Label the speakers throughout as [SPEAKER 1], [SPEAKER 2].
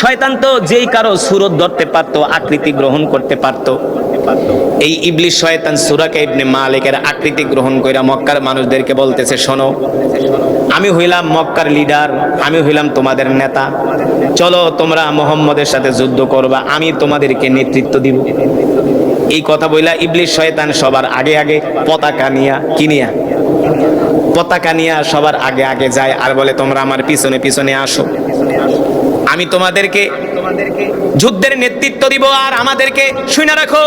[SPEAKER 1] শয়তান তো যেই কারও সুরত ধরতে পারতো, আকৃতি গ্রহণ করতে পারতো। এই ইবলিশ শয়তান সুরাকে ইবনে মালিকের আকৃতি গ্রহণ কইরা মক্কার মানুষদেরকে বলতেছে, শোনো, আমি হইলাম মক্কার লিডার আমি হইলাম তোমাদের নেতা। চলো তোমরা মোহাম্মদের সাথে যুদ্ধ করবা, আমি তোমাদেরকে নেতৃত্ব দিব। এই কথা বইলা ইবলিশ শয়তান সবার আগে আগে পতাকা নিয়া কিনিয়া পতাকা নিয়া সবার আগে আগে যায় আর বলে, তোমরা আমার পিছনে পিছনে আসো। আমি তোমাদেরকে যুদ্ধের নেতৃত্ব দিব আর আমাদেরকে শুনে রাখো,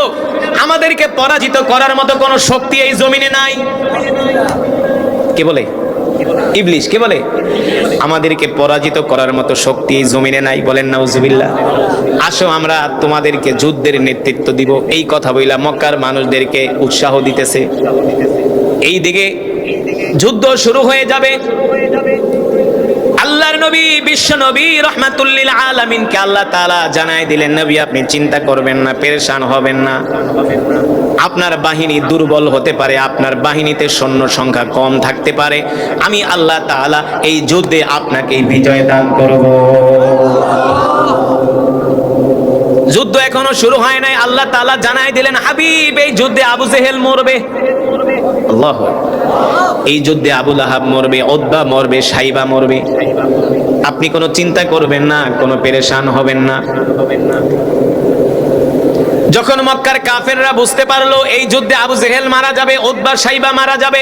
[SPEAKER 1] আমাদেরকে পরাজিত করার মতো কোনো শক্তি এই জমিনে নাই। কে বলে? ইবলিশ, কে বলে? আমাদেরকে পরাজিত করার মতো শক্তি এই জমিনে নাই বলেন নাউজুবিল্লাহ আসো আমরা তোমাদেরকে যুদ্ধের নেতৃত্ব দিব। এই কথা বইলা মক্কার মানুষদেরকে উৎসাহ দিতেছে। এই দিকে যুদ্ধ শুরু হয়ে যাবে। আল্লাহর নবী, বিশ্ব নবী, রহমাতুল্লিল আলমিনকে আল্লাহ তাআলা জানাই দিলেন, নবী, আপনি চিন্তা করবেন না, পেরেশান হবেন না। আপনার বাহিনী দুর্বল হতে পারে, আপনার বাহিনীতে সৈন্য সংখ্যা কম থাকতে পারে। আমি আল্লাহ তাআলা এই যুদ্ধে আপনাকে বিজয় দান করব। যুদ্ধ এখনও শুরু হয় নাই। আল্লাহ তাআলা জানাই দিলেন, হাবিব, এই যুদ্ধে আবু জেহেল মরবে। আল্লাহ এই যুদ্ধে আবুল আহাব মরবে ওদ্বা মরবে, সাইবা মরবে। আপনি কোনো চিন্তা করবেন না, কোনো পেরেশান হবেন না। যখন মক্কার কাফেররা বুঝতে পারল, এই যুদ্ধে আবু জেহেল মারা যাবে ওদ্বা সাইবা মারা যাবে,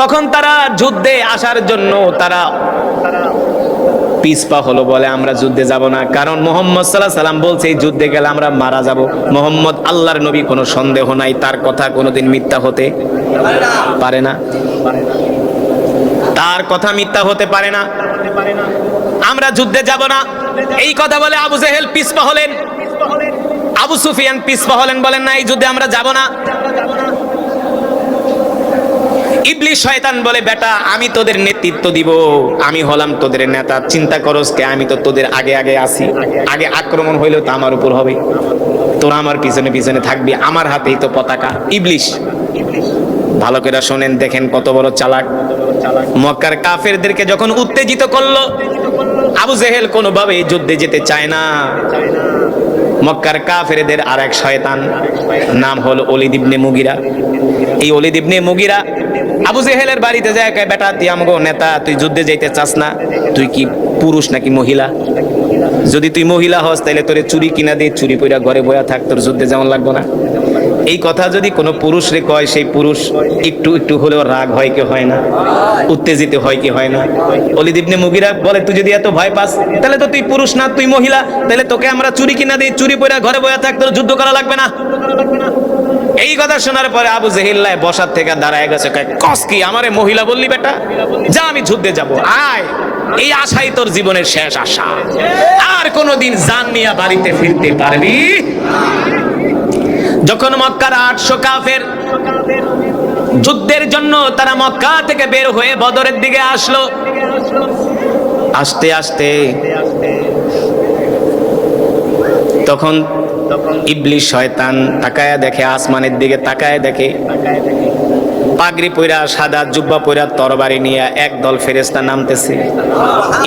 [SPEAKER 1] তখন তারা যুদ্ধে আসার জন্য তারা পিসপা হলো বলে আমরা যুদ্ধে যাব না। কারণ মোহাম্মদ সাল্লাহ সাল্লাম বলছে, এই যুদ্ধে গেলে আমরা মারা যাব। মোহাম্মদ আল্লাহর নবী, কোনো সন্দেহ নাই, তার কথা কোনোদিন মিথ্যা হতে পারে না। তার কথা মিথ্যা হতে পারে না। আমরা যুদ্ধে যাব না। এই কথা বলে আবু জেহেল পিসপা হলেন। আবু সুফিয়ান পিসপা হলেন বলেন, না, এই যুদ্ধে আমরা যাব না। ইবলিশ শয়তান বলে, বেটা, আমি তোদের নেতৃত্ব দিব। আমি হলাম তোদের নেতা। চিন্তা করস কে, আমি তো তোদের আগে আগে আসি আগে আক্রমণ হইলেও তো আমার উপর হবে। তোরা আমার পিছনে পিছনে থাকবি। আমার হাতেই তো পতাকা। ইবলিশ ভালো করে শোনেন, দেখেন কত বড় চালাক। মক্কার কাফেরদেরকে যখন উত্তেজিত করল, আবু জেহেল কোনোভাবে যুদ্ধে যেতে চায় না। মক্কার কাফেরদের আর এক শয়তান, নাম হলো অলিদ ইবনে মুগিরা। এই অলিদ ইবনে মুগিরা আবু জেহেলের বাড়িতে যায় কে বেটা, তুই আমগো নেতা, তুই যুদ্ধে যাইতে চাস না? তুই কি পুরুষ নাকি মহিলা? যদি তুই মহিলা হস তাহলে তোরে চুরি কিনা দিয়ে চুরি পইরা ঘরে বয়া থাক, তোর যুদ্ধে যেমন লাগবো না। এই কথা যদি কোনো পুরুষ রে কয়, সেই পুরুষ একটু একটু হলেও রাগ হয় কি হয় না? উত্তেজিত হয় কি হয় না? অলিদ মুগিরা বলে, তুই যদি এত ভয় পাস, তাহলে তো তুই পুরুষ না, তুই মহিলা। তাহলে তোকে আমরা চুরি কিনা দিই চুরি পইরা ঘরে বয়া থাক, তোর যুদ্ধ করা লাগবে না। এই কথা শোনার পরে আবু জেহিল্লায় বসার থেকে দাঁড়ায় গেছে কস কি, আমারে মহিলা বললি বেটা? যা, আমি যুদ্ধে যাব। আয়, এই আশাই তোর জীবনের শেষ আশা। আর কোনোদিন জান নিয়ে বাড়িতে ফিরতে পারবি? যখন মক্কার আটশো কাফের যুদ্ধের জন্য তারা মক্কা থেকে বের হয়ে বদরের দিকে আসলো। আস্তে আস্তে তখন ইবলিশ শয়তান তাকায়া দেখে, আসমানের দিকে তাকায় দেখে, পাগড়ি পইরা, সাদা জুব্বা পইরা তরবারি নিয়ে এক দল ফেরেস্তা নামতেছে।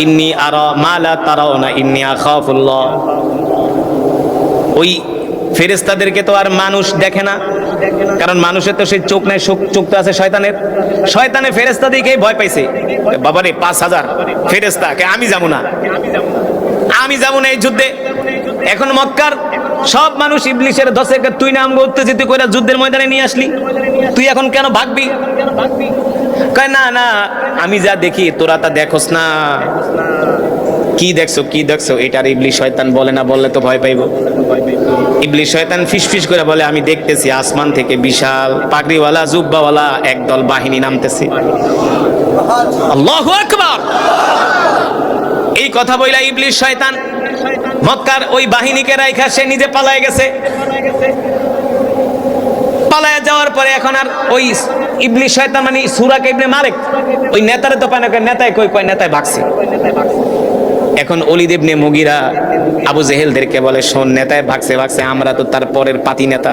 [SPEAKER 1] ইন্নি আর মালা তারাও না ইন্নি আখাফুল্লাহ। ওই ফেরেস্তাদেরকে তো আর মানুষ দেখে না। কারণ মানুষের তো সেই চোখ নাই চোখ- তো আছে শয়তানের। শয়তানে ফেরেস্তা দিকেই ভয় পাইছে। বাবারে, পাঁচ হাজার ফেরেস্তা কে আমি যাব না? আমি যাব না এই যুদ্ধে। এখন মক্কার সব মানুষ ইবলিশের দশে তুই নাম উত্তেজিত করে যুদ্ধের ময়দানে নিয়ে আসলি। তুই এখন কেন ভাগবি? কয়, না না, আমি যা দেখি তোরা তা দেখোস না। কি দেখছ কি দেখছ? এটার ইবলিশ শয়তান বলে না, বললে তো ভয় পাইবো। ইবলিশ শয়তান ফিসফিস করে বলে, আমি দেখতেছি আসমান থেকে বিশাল পাগড়িওয়ালা, জুব্বাওয়ালা একদল বাহিনী নামতেছে। আকবার! এই কথা বইলা ইবলিশ শয়তান মক্কার ওই বাহিনীকে রাইখা সে নিজে পালায় গেছে। পালায় যাওয়ার পরে এখন আর ওই ইবলিশ শয়তান মানে সুরাকে ইবনে মালিক, ওই নেতারে তো পায় না নেতায় কই কয় নেতায় ভাগছে। এখন অলিদ ইবনে মুগিরা আবু জেহেলদেরকে বলে, শোন নেতায় ভাগছে ভাগছে, আমরা তো তার পরের পাতি নেতা।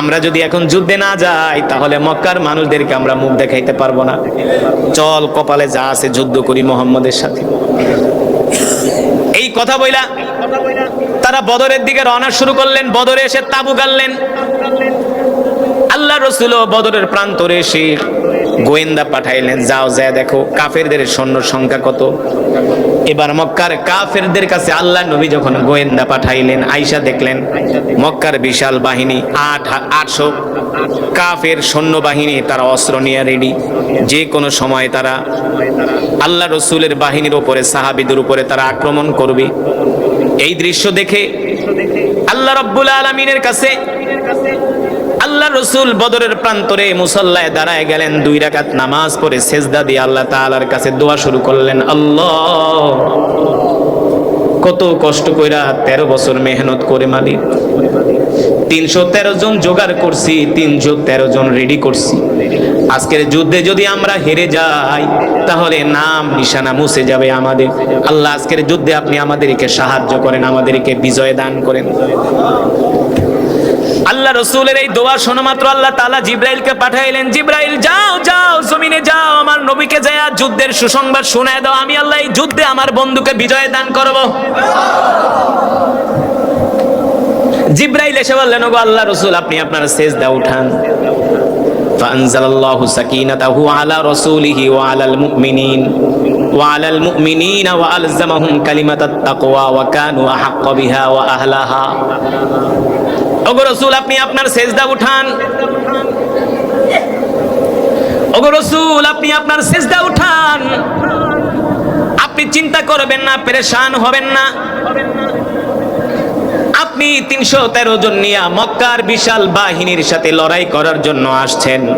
[SPEAKER 1] আমরা যদি এখন যুদ্ধে না যাই, তাহলে মক্কার মানুষদেরকে আমরা মুখ দেখাইতে পারব না। চল কপালে যা আছে যুদ্ধ করি মোহাম্মদের সাথে। এই কথা বইলা তারা বদরের দিকে রওনা শুরু করলেন, বদরে এসে তাবু গাললেন। আল্লাহ রসুল বদরের প্রান্তরে এসে গোয়েন্দা পাঠাইলেন, যাও যায় দেখো, কাফেরদের সৈন্য সংখ্যা কত? এবার মক্কার কাফেরদের কাছে আল্লাহ নবী যখন গোয়েন্দা পাঠাইলেন আইসা দেখলেন, মক্কার বিশাল বাহিনী, আট আটশো কাফের সৈন্য বাহিনী তারা অস্ত্র নিয়ে রেডি যে কোনো সময় তারা আল্লাহ রসুলের বাহিনীর উপরে, সাহাবিদের উপরে তারা আক্রমণ করবে। এই দৃশ্য দেখে আল্লাহ রব্বুল আলমিনের কাছে আল্লাহ রসুল বদরের প্রান্তরে মুসল্লায় দাঁড়ায় গেলেন, দুই রাকাত নামাজ পড়ে সেজদা দিয়ে আল্লাহ তাআলার কাছে দোয়া শুরু করলেন, আল্লাহ, কত কষ্ট কইরা তেরো বছর মেহনত করে মালিক তিনশো তেরো জন জোগাড় করছি, তিনশো তেরো জন রেডি করছি। আজকের যুদ্ধে যদি আমরা হেরে যাই, তাহলে নাম নিশানা মুছে যাবে আমাদের। আল্লাহ আজকের যুদ্ধে আপনি আমাদেরকে সাহায্য করেন, আমাদেরকে বিজয় দান করেন। আল্লাহ রসুলের এই দোয়া শোনা মাত্র আল্লাহ তালা জিব্রাইলকে পাঠাইলেন জিব্রাইল যাও যাও জমিনে যাও আমার নবীকে যায় যুদ্ধের সুসংবাদ শোনায় দাও আমি আল্লাহ এই যুদ্ধে আমার বন্ধুকে বিজয় দান করব জিব্রাইল এসে বললেন ওগো আল্লাহ রসুল আপনি আপনার সেজদা উঠান فأنزل الله سكينته على رسوله وعلى المؤمنين وعلى المؤمنين وألزمهم كلمة التقوى وكانوا أحق بها وأهلها রসুল, আপনি আপনার সেজদা উঠান। রসুল, আপনি আপনার সেজদা উঠান। আপনি চিন্তা করবেন না, পেরেশান হবেন না। আপনি তিনশো তেরো জন নিয়ে মক্কার বিশাল বাহিনীর সাথে লড়াই করার জন্য আসছেন।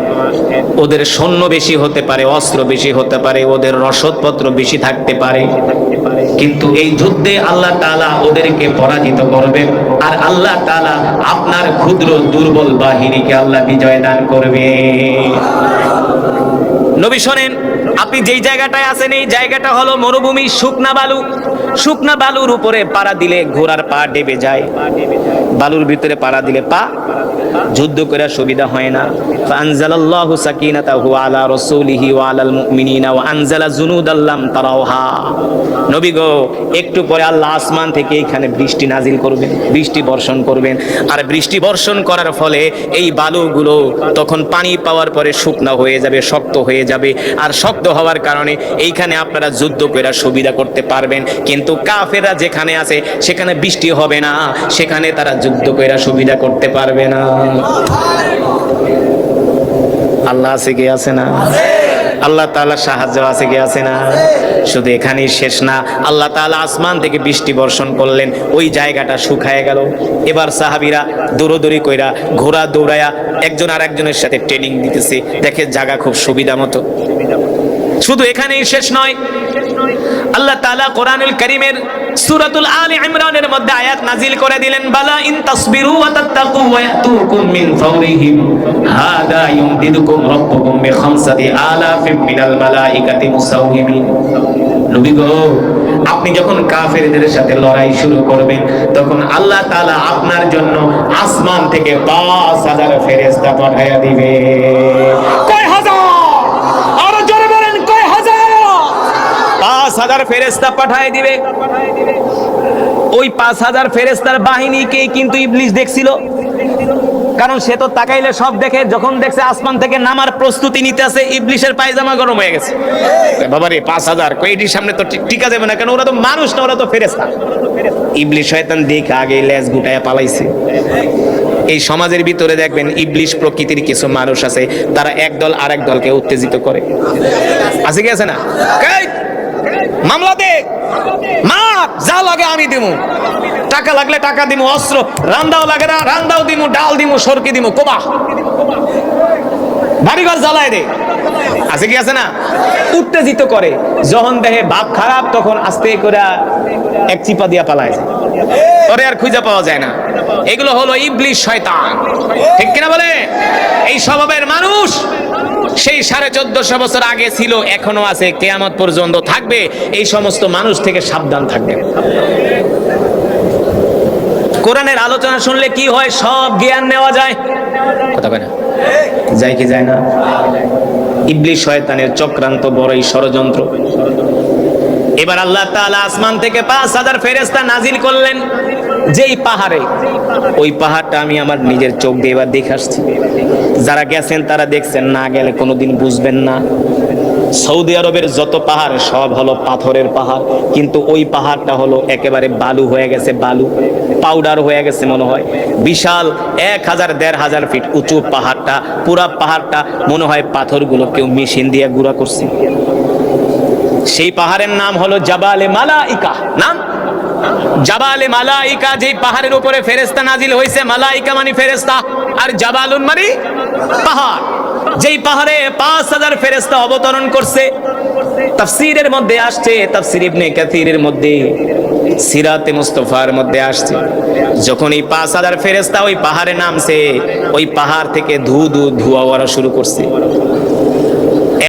[SPEAKER 1] ওদের সৈন্য বেশি হতে পারে, অস্ত্র বেশি হতে পারে, ওদের রসদপত্র বেশি থাকতে পারে। কিন্তু এই যুদ্ধে আল্লাহ তাআলা ওদেরকে পরাজিত করবেন। আর আল্লাহ তালা আপনার ক্ষুদ্র দুর্বল বাহিনীকে আল্লাহ বিজয় দান করবে। নবী শোনেন, আপনি যেই জায়গাটায় আসেন এই জায়গাটা হলো মরুভূমি শুকনা বালু। শুকনা বালুর উপরে পাড়া দিলে ঘোড়ার পা ডেবে যায়। বালুর ভিতরে পাড়া দিলে পা যুদ্ধ করার সুবিধা হয় না। ফানজালাল্লাহু সাকিনাতাহু আলা রাসূলিহি ওয়া আলাল মুমিনিনা ওয়া আনজালা জুনুদাল্লাম তারাওহা। নবী গো, একটু পরে আল্লাহ আসমান থেকে এখানে বৃষ্টি নাজিল করবেন, বৃষ্টি বর্ষণ করবেন। আর বৃষ্টি বর্ষণ করার ফলে এই বালুগুলো তখন পানি পাওয়ার পরে শুকনো হয়ে যাবে, শক্ত হয়ে যাবে। আর শক্ত হওয়ার কারণে এইখানে আপনারা যুদ্ধ করে সুবিধা করতে পারবেন। কিন্তু কাফেরা যেখানে আছে, সেখানে বৃষ্টি হবে না। সেখানে তারা যুদ্ধ করে সুবিধা করতে পারবে না। আল্লাহ আছে কি আছে না? আল্লাহ তাআলা সাহায্য আছে কি আছে না? শুধু এখানেই শেষ না, আল্লাহ তাআলা আসমান থেকে বৃষ্টি বর্ষণ করলেন, ওই জায়গাটা শুকায় গেল। এবার সাহাবীরা দৌড়দৌড়ি কইরা ঘোড়া দৌড়ায়া একজন আর একজনের সাথে ট্রেনিং দিতেছে। দেখে জায়গা খুব সুবিধা মতো। শুধু এখানেই শেষ নয়, আল্লাহ তাআলা কোরআনুল কারীমের সূরাতুল আলি ইমরানের মধ্যে আয়াত নাজিল করে দিলেন, বালা ইন তাসবিরু ওয়া তাত্তাকু ওয়া ইয়াতুকুম মিন ফাওরিহিম। হাদা ইউমদিদুকুম রাব্বুকুম বিখামসাতি আলাফিম মিনাল মালাইকাতি মুসাওহিমিন নবী গো, আপনি যখন কাফেরদের সাথে লড়াই শুরু করবেন, তখন আল্লাহ তাআলা আপনার জন্য আসমান থেকে পাঁচ হাজার ফেরেশতা পাঠাইয়া দিবে কয় হাজার আরও জোরে বলেন কয় হাজার হাজার ফেরেস্তা পাঠায় দিবে। ওই পাঁচ হাজার ফেরেস্তার বাহিনীকে কিন্তু ইবলিশ দেখছিল? কারণ সে তো তাকাইলে সব দেখে, যখন দেখছে আসমান থেকে নামার প্রস্তুতি নিতে আছে ইবলিশের পায়জামা গরম হয়ে গেছে। বাবা রে, পাঁচ হাজার কয়েকটির সামনে তো টিকা যাবে না কারণ ওরা তো মানুষ না, ওরা তো ফেরেস্তা ইবলিশ শয়তান দেখে আগে লেজ গুটায় পালাইছে। এই সমাজের ভিতরে দেখবেন ইবলিশ প্রকৃতির কিছু মানুষ আছে, তারা একদল আরেক দলকে উত্তেজিত করে। আছে কি আছে না? মামলা দে। যা লাগে আমি দিমু। টাকা লাগলে টাকা দিমু, অস্ত্র, রান্দাও লাগে না, রান্দাও দিমু, ডাল দিমু, সরকি দিমু কোবা বাড়িঘর জ্বালায় দে। আছে কি আছে না? উত্তেজিত করে। যখন দেহে বাপ খারাপ, তখন আস্তে করে এক চিপা দিয়া পালায়। পরে আর খুঁজে পাওয়া যায় না। এগুলো হলো ইবলিশ শয়তান। ঠিক কিনা বলে? এই স্বভাবের মানুষ সেই সাড়ে চোদ্দশো বছর আগে ছিল, এখনও আছে, কেয়ামত পর্যন্ত থাকবে। এই সমস্ত মানুষ থেকে সাবধান থাকবেন কোরআনের আলোচনা শুনলে কি হয়? সব জ্ঞান নেওয়া যায়। কথা না? যায় কি যায় না? ইবলিশ শয়তানের চক্রান্ত বড়ই ষড়যন্ত্র। এবার আল্লাহ তাআলা আসমান থেকে পাঁচ হাজার ফেরেস্তা নাজিল করলেন। যেই পাহাড়ে, ওই পাহাড়টা আমি আমার নিজের চোখ দিয়ে এবার দেখে আসছি। যারা গেছেন তারা দেখছেন, না গেলে কোনোদিন বুঝবেন না। সৌদি আরবের যত পাহাড়, সব হলো পাথরের পাহাড়। কিন্তু ওই পাহাড়টা হলো একেবারে বালু হয়ে গেছে, বালু। পাউডার হয়ে গেছে মনে হয়। বিশাল এক হাজার, দেড় হাজার ফিট উঁচু পাহাড়টা, পুরা পাহাড়টা মনে হয় পাথরগুলো কেউ মেশিন দিয়ে গুঁড়া করছে। সেই পাহাড়ের নাম হলো জাবালে মালাইকা। নাম? জাবালে মালাইকা যে পাহাড়ের উপরে ফেরেস্তা নাজিল হয়েছে মালাইকা মানে ফেরেস্তা আর জাবালুন মানে পাহাড়। যেই পাহাড়ে পাঁচ হাজার ফেরেস্তা অবতরণ করছে, তাফসিরের মধ্যে আসছে, তাফসির ইবনে কাথিরের মধ্যে, সিরাতে মুস্তফার মধ্যে আসছে। যখন এই পাঁচ হাজার ফেরেস্তা ওই পাহাড়ে নামছে ওই পাহাড় থেকে ধু ধু ধোয়া ওরা শুরু করছে।